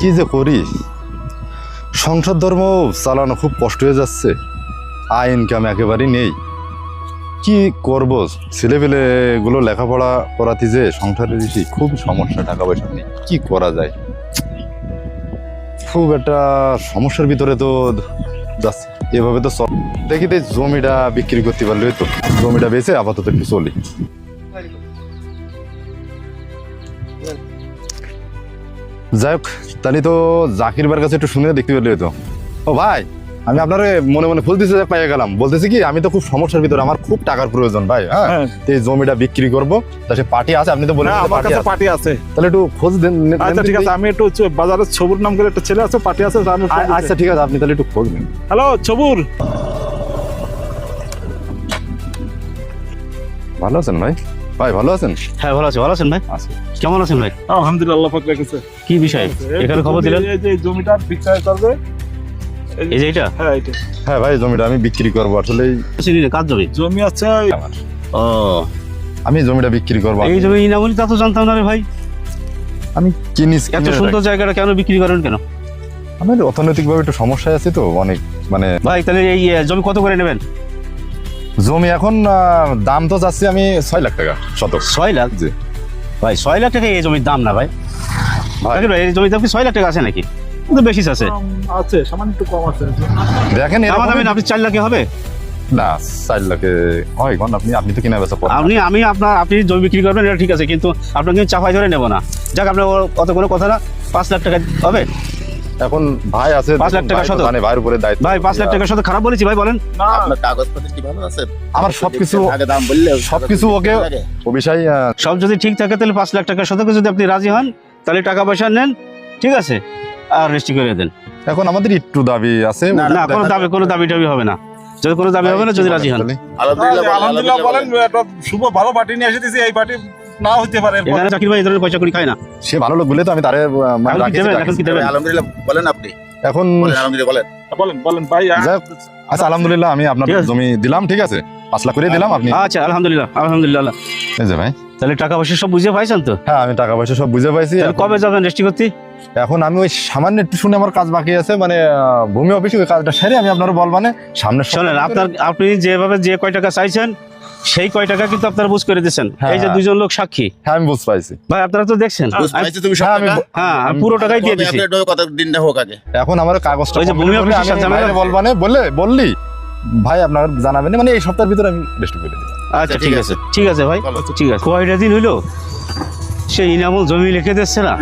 কি যে করি সংসার ধর্ম চালানো খুব কষ্ট হয়ে যাচ্ছে। আয় ইনকাম একেবারেই নেই। কি করব? ছেলেপেলে গুলো লেখাপড়া করাতে যে সংসারের বেশি খুব সমস্যা, টাকা পয়সা নেই। কি করা যায়? খুব একটা সমস্যার ভিতরে তো যাচ্ছে। এভাবে তো চল। দেখি তো জমিটা বিক্রি করতে পারলে তো। জমিটা বেচে আপাতত একটু চলি। যাই হোক তাহলে তো জাকির বার কাছে একটু শুনে দেখতে পেলে তো ও ভাই আমি আপনার মনে মনে ফুল দিতে পাইয়ে গেলাম। বলতেছি কি আমি তো খুব সমস্যার ভিতরে আমার খুব টাকার প্রয়োজন ভাই হ্যাঁ? হ্যাঁ। তো এই জমিটা বিক্রি করব তা সে পার্টি আছে আপনি তো বলেন আমার পার্টি কাছে আছে। পার্টি আছে। তাহলে একটু খোঁজ দেন আচ্ছা ঠিক আছে আমি একটু বাজারে ছবুর নাম করে একটা ছেলে আছে পার্টি আছে আমি আচ্ছা ঠিক আছে আপনি তাহলে একটু খোঁজ নেন। হ্যালো ছবুর। ভালো আছেন ভাই? ভাই ভালো আছেন? হ্যাঁ ভালো আছি। ভালো আছেন ভাই? কেমন আছেন ভাই? আলহামদুলিল্লাহ আল্লাহ পাক রেখেছে। কি বিষয়? এখানে খবর দিলেন? এই যে জমিটা বিক্রয় করবে। এই যে এটা? হ্যাঁ এটা হ্যাঁ ভাই জমিটা আমি বিক্রি করব। আসলে কার জমি জমি? আছে ও। আমি জমিটা বিক্রি করব। এই জমি ইনামুলি তা তো জানতাম না রে ভাই। আমি কিনি এত সুন্দর জায়গাটা কেন বিক্রি করেন কেন? আমি অর্থনৈতিক ভাবে একটু সমস্যা আছে তো অনেক মানে ভাই তাহলে এই জমি কত করে নেবেন? জমি এখন দাম তো যাচ্ছে আমি ছয় লাখ টাকা শতক। ছয় লাখ? জি। ভাই ছয় লাখ টাকা এই জমির দাম না ভাই। ভাই। ভাই এই জমির দাম কি ছয় লাখ টাকা আছে নাকি? কিন্তু বেশি আছে। আছে সামান্য একটু কম আছে। দেখেন এরকমই- দামে আপনি চার লাখে হবে? না চার লাখে হয় কোন আপনি আপনি তো কিনা বেচা করেন। আপনি আমি আপনার আপনি জমি বিক্রি করবেন এটা ঠিক আছে কিন্তু আপনার কিন্তু চাপাই ধরে নেব না। যাক আপনার অত কোনো কথা না পাঁচ লাখ টাকা হবে? এখন ভাই আছে পাঁচ লাখ টাকা ভাই তো শতক। জানে ভাইয়ের উপরে দায়িত্ব ভাই পাঁচ লাখ টাকার সাথে খারাপ বলেছি ভাই বলেন। না আপনার কাগজপত্র কি ভালো আছে? আমার সবকিছু আগে দাম বললে সবকিছু ওকে আহ, সব যদি ঠিক থাকে তাহলে পাঁচ লাখ টাকার সাথে যদি আপনি রাজি হন তাহলে টাকা পয়সা নেন ঠিক আছে? আর রেজিস্ট্রি করে দেন। এখন আমাদের একটু দাবি আছে। না, না কোনো দাবি কোনো দাবি টাবি হবে না। যদি কোনো দাবি হবে না যদি রাজি হন। আলহামদুলিল্লাহ বলেন, আলহামদুলিল্লাহ বলেন বলেন। শুভ ভালো পার্টি নিয়ে এসে দিয়েছি এই পার্টি না হতে পারে এখানে চাকরি ভাই ধরনের পয়সা করি খায় না। সে ভালো লোক বলে তো আমি তারে মানে এখন দেবেন? এখন কি দেবেন? আলহামদুলিল্লাহ বলেন আপনি। এখন বলেন বলেন। বলেন বলেন ভাই আচ্ছা আলহামদুলিল্লাহ আমি আপনার জমি দিলাম ঠিক আছে? পাঁচ লাখ করে দিলাম আপনি। আচ্ছা আলহামদুলিল্লাহ আলহামদুলিল্লাহ এই যে ভাই। তাহলে টাকা পয়সা সব বুঝে পাইছেন তো? হ্যাঁ আমি টাকা পয়সা সব বুঝে পাইছি কবে যাবেন রেজিস্ট্রি করতে? এখন আমি ওই সামান্য একটু শুনে আমার কাজ বাকি আছে মানে ভূমি অফিসে ওই কাজটা সেরে আমি আপনার বলবানে সামনে শোনেন আপনার আপনি যেভাবে যে কয় টাকা চাইছেন সেই কয় টাকা কিন্তু আপনারা বুঝ করে দিচ্ছেন হ্যাঁ, এই যে হ্যাঁ। দুজন লোক সাক্ষী। হ্যাঁ আমি বুঝতে পাইছি। ভাই আপনারা তো দেখছেন। আমি- তুমি হ্যাঁ, আমি হ্যাঁ পুরো টাকাই দিয়ে আপনার কত দিনটা হোক আগে। এখন আমার কাগজটা ওই যে ভূমি অফিসের আমি সাথে বাইরে বলবানে বললে বললি ভাই আপনার জানাবেন মানে এই সপ্তাহের ভিতরে আমি রেস্ট করে দিই আচ্ছা ঠিক ঠিক আছে। ঠিক আছে ভাই। ঠিক আছে। কয়টা দিন হইল? সেই ইনামুল জমি লিখে দিচ্ছে না?